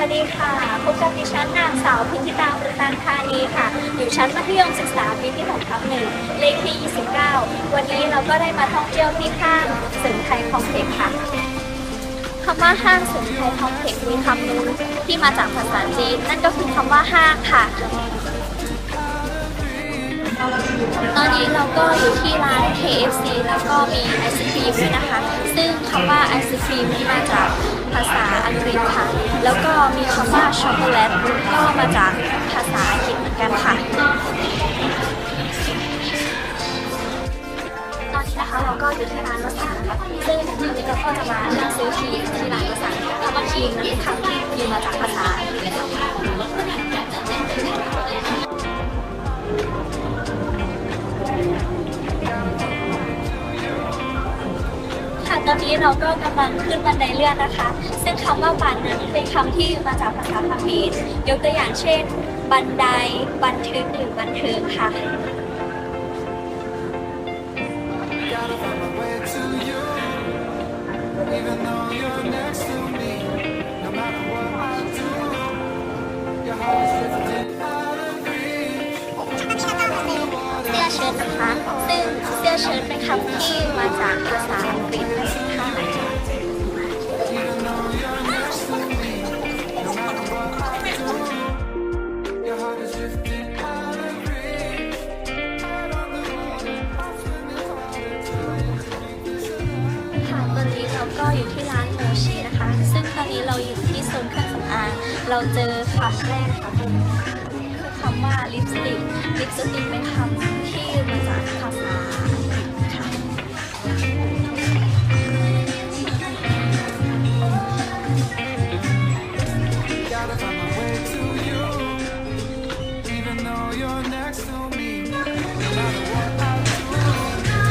วัสดีค่ะ พบกับดิฉันนางสาวพิมพิตาประธานธานีค่ะ อยู่ชั้นมัธยมศึกษาปีที่6ทับหนึ่งเลขที่ 29 วันนี้เราก็ได้มาท่องเที่ยวที่ห้างเสริมไทยคอมเพล็กซ์ค่ะคำว่าห้างเสริมไทยคอมเพล็กซ์มีคำนึงที่มาจากภาษาจีน นั่นก็คือคำว่าห้างค่ะ ตอนนี้เราก็อยู่ที่ร้าน KFC แล้วก็มีไอศครีมด้วยนะคะ ซึ่งคำว่าไอศครีมนี่มาจาก ภาษาอังกฤษค่ะ แล้วก็มีคำว่าช็อกโกแลตก็มาจากภาษาอังกฤษเหมือนกันค่ะ ตอนนี้นะคะเราก็อยู่ที่ร้านรสสังซึ่งวันนี้เราก็จะมาเลือกซื้อทีที่ร้านรสสันคำว่าทีนั้นค่ะครีมมาจาก ค่ะตอนนี้เราก็กำลังขึ้นบันไดเลื่อนนะคะ ซึ่งคำว่าบันนั้นเป็นคำที่มาจากภาษาพมิดยกตัวอย่างเช่น บันได บันทึกหรือบันเทิงค่ะำแรกค่ะคือคำว่าลิปสติก ลิปสติกเป็นคำที่มาจากภาษาอังกฤษค่ะ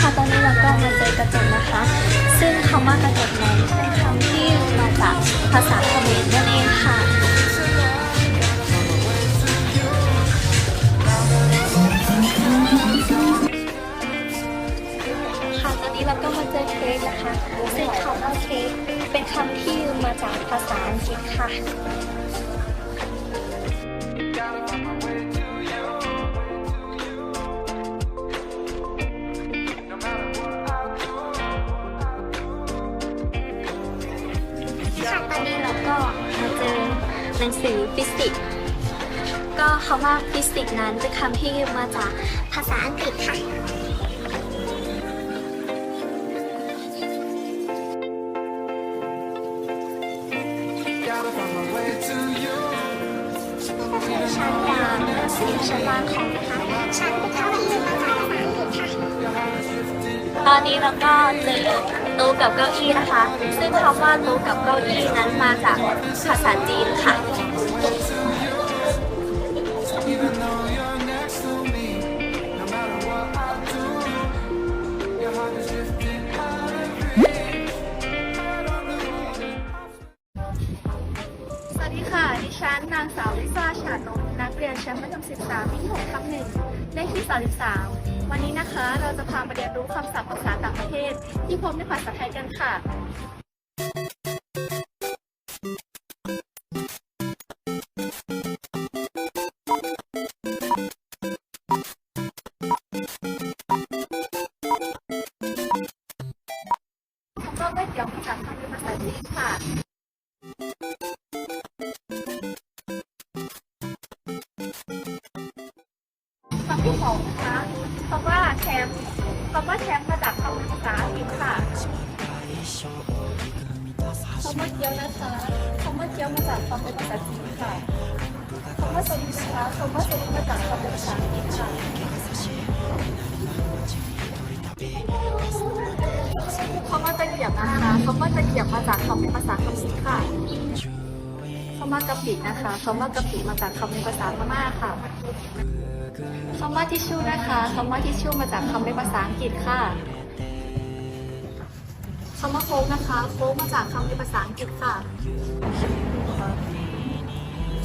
ค่ะตอนนี้เราก็มาเจอกระจกนะคะ ซึ่งคำว่ากระจกนั้นเป็นคำที่มาจากภาษาเขมรนั่นเองค่ะ นี้เราก็มาเจอเค้กนะคะซึ่งคำว่าเค้กเป็นคำที่ยืมมาจากภาษาอังกฤษค่ะ ค่ะตอนนี้เราก็มาเจอหนังสือฟิสิกส์ก็คำว่าฟิสิกส์นั้นเป็นคำที่ยืมมาจากภาษาอังกฤษค่ะ นันวางของนะคะชั้นเป็นคำที่มาจากภาษาอังกฤษค่ะตอนนี้เราก็เจอโต๊ะกับเก้าอี้นะคะ ซึ่งคำว่าโต๊ะกับเก้าอี้นั้นมาจากภาษาจีนค่ะ นักเรียนชั้นมัธยมศึกษาปีที่6ทับหนึ่งเลขที่ 33 วันนี้นะคะ เราจะพามาเรียนรู้คำศัพท์ภาษาต่างประเทศ ที่พบในภาษาไทยกันค่ะ คำว่าแชมป์มาจากคำภาษาอังกฤษค่ะคำว่าเกี๊ยวนะคะคำว่าเกี๊ยวมาจากคำเป็นภาษาจีนค่ะคำว่าสลิดนะคะคำว่าสลิดมาจากคำเป็นภาษาอังกฤษค่ะคำว่าตะเกียบนะคะคำว่าตะเกียบมาจากคำเป็นภาษาเขมรค่ะคำว่ากะปินะคะคำว่ากะปิมาจากคำเป็นภาษาพม่าค่ะ คำว่าทิชชู่นะคะคำว่าทิชชู่มาจากคำเป็นภาษาอังกฤษค่ะคำว่าโค้กนะคะโค้กมาจากคำเป็นภาษาอังกฤษค่ะ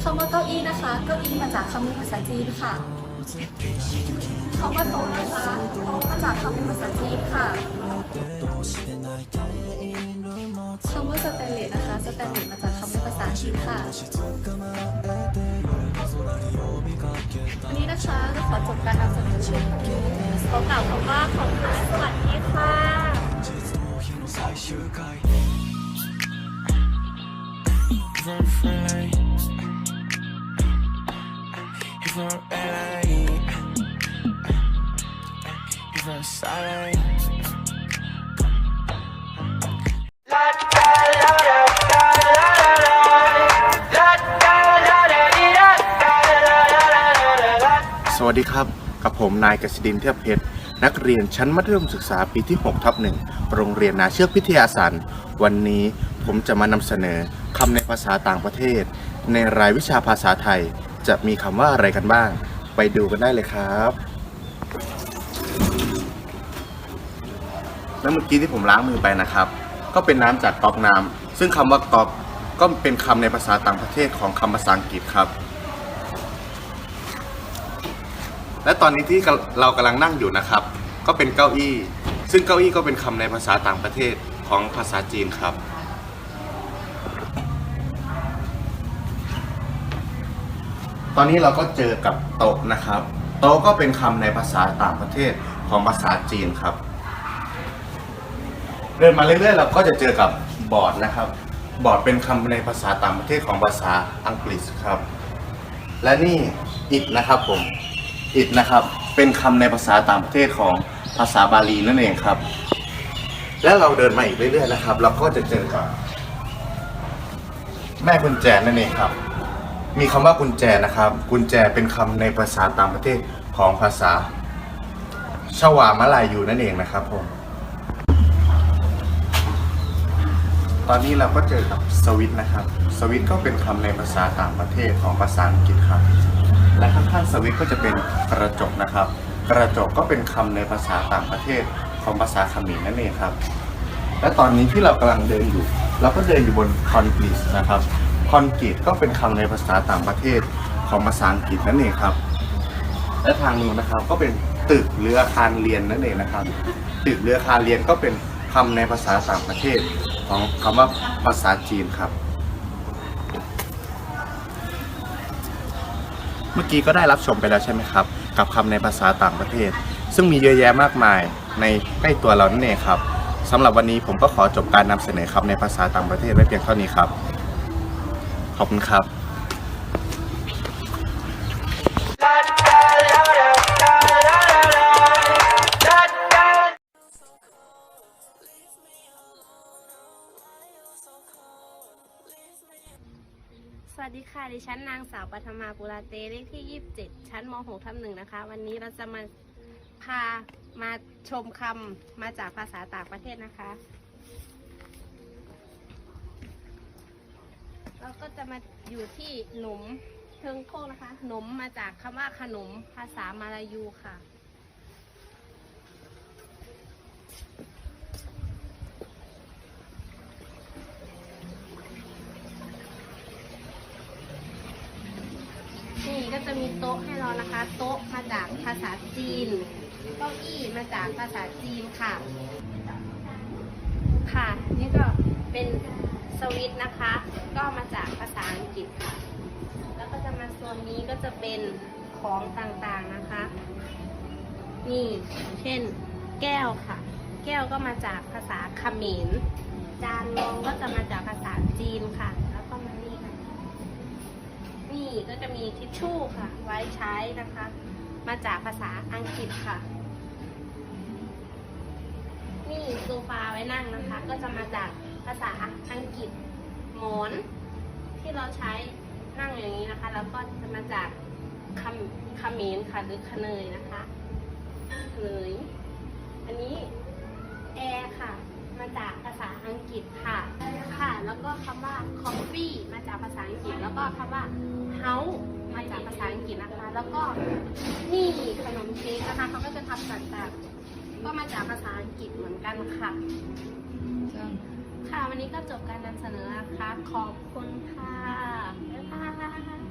คำว่าเก้าอี้นะคะเก้าอี้มาจากคำเป็นภาษาจีนค่ะคำว่าโต๊ะนะคะโต๊ะมาจากคำเป็นภาษาจีนค่ะ คำว่าสแตนเลสนะคะสแตนเลสมาจากคำเป็นภาษาอังกฤษค่ะ วันนี้นะคะก็ขอจบการนำเสนอชื่อขอกล่าวคำว่าขอบคุณสวัสดีค่ะ From สวัสดีครับ กับผมนายกษดินเทียบเพชร นักเรียนชั้นมัธยมศึกษาปีที่ 6 ทับหนึ่งโรงเรียนนาเชือกพิทยาสันวันนี้ผมจะมานำเสนอคำในภาษาต่างประเทศ ในรายวิชาภาษาไทย จะมีคำว่าอะไรกันบ้าง ไปดูกันได้เลยครับ แล้วเมื่อกี้ที่ผมล้างมือไปนะครับ ก็เป็นน้ำจากก๊อกน้ำซึ่งคำว่าก๊อกก็เป็นคำในภาษาต่างประเทศของคำภาษาอังกฤษครับ และตอนนี้ที่เรากำลังนั่งอยู่นะครับ ก็เป็นเก้าอี้ ซึ่งเก้าอี้ก็เป็นคำในภาษาต่างประเทศของภาษาจีนครับ ตอนนี้เราก็เจอกับโต๊ะนะครับ โต๊ะก็เป็นคำในภาษาต่างประเทศของภาษาจีนครับ เดินมาเรื่อยๆ เราก็จะเจอกับบอร์ดนะครับ บอร์ดเป็นคำในภาษาต่างประเทศของภาษาอังกฤษครับ และนี่อิดนะครับผม อิดนะครับ เป็นคำในภาษาต่างประเทศของภาษาบาลีนั่นเองครับ และเราเดินมาอีกเรื่อยๆนะครับ เราก็จะเจอกับแม่กุญแจนั่นเองครับ มีคำว่ากุญแจนะครับ กุญแจเป็นคำในภาษาต่างประเทศของภาษาชวามาลายูนั่นเองนะครับผม ตอนนี้เราก็เจอกับสวิตช์นะครับ สวิตช์ก็เป็นคำในภาษาต่างประเทศของภาษาอังกฤษครับ และข้างๆสวิตก็จะเป็นกระจกนะครับ กระจกก็เป็นคำในภาษาต่างประเทศของภาษาเขมรนั่นเองครับ และตอนนี้ที่เรากำลังเดินอยู่เราก็เดินอยู่บนคอนกรีตนะครับคอนกรีตก็เป็นคำในภาษาต่างประเทศของภาษาอังกฤษนั่นเองครับ และทางนู้นนะครับก็เป็นตึกหรืออาคารเรียนนั่นเองนะครับ ตึกหรืออาคารเรียนก็เป็นคำในภาษาต่างประเทศของคำว่าภาษาจีนครับ เมื่อกี้ก็ได้รับชมไปแล้วใช่ไหมครับ กับคำในภาษาต่างประเทศ ซึ่งมีเยอะแยะมากมายในใกล้ตัวเรานั่นเองครับสำหรับวันนี้ผมก็ขอจบการนำเสนอคำในภาษาต่างประเทศไว้เพียงเท่านี้ครับ ขอบคุณครับ ดีค่ะ ดิฉันนางสาวปัทมาปุราเตเลขที่ 27 ชั้นม .6 ทับหนึ่งนะคะ วันนี้เราจะมาพามาชมคำมาจากภาษาต่างประเทศนะคะ เราก็จะมาอยู่ที่หนมเทิงโคกนะคะ หนมมาจากคำว่าขนมภาษามาลายูค่ะ นี่ก็จะมี โต๊ะให้เรานะคะ โต๊ะมาจากภาษาจีน เก้าอี้มาจากภาษาจีนค่ะ ค่ะนี่ก็เป็นสวิตนะคะ ก็มาจากภาษาอังกฤษค่ะ แล้วก็จะมาโซนนี้ก็จะเป็นของต่างๆนะคะนี่เช่น แก้วค่ะ แก้วก็มาจากภาษาเขมร จานรองก็จะมาจากภาษาจีนค่ะ แล้วก็มานี่ค่ะ นี่ ก็จะมีทิชชู่ค่ะ ไว้ใช้นะคะ มาจากภาษาอังกฤษค่ะ นี่โซฟาไว้นั่งนะคะ ก็จะมาจากภาษาอังกฤษหมอนที่เราใช้นั่งอย่างนี้นะคะ แล้วก็จะมาจากคำคำเมรค่ะหรือคเนยนะคะคเนยอันนี้แอร์ค่ะ มาจากภาษาอังกฤษค่ะ ค่ะ แล้วก็คำว่า coffee มาจากภาษาอังกฤษ แล้วก็คำว่า house มาจากภาษาอังกฤษนะคะ แล้วก็นี่ขนมเค้กนะคะเขาก็จะทำต่างๆก็มาจากภาษาอังกฤษเหมือนกันค่ะ ค่ะ วันนี้ก็จบการนำเสนอนะคะ ขอบคุณค่ะบ๊ายบาย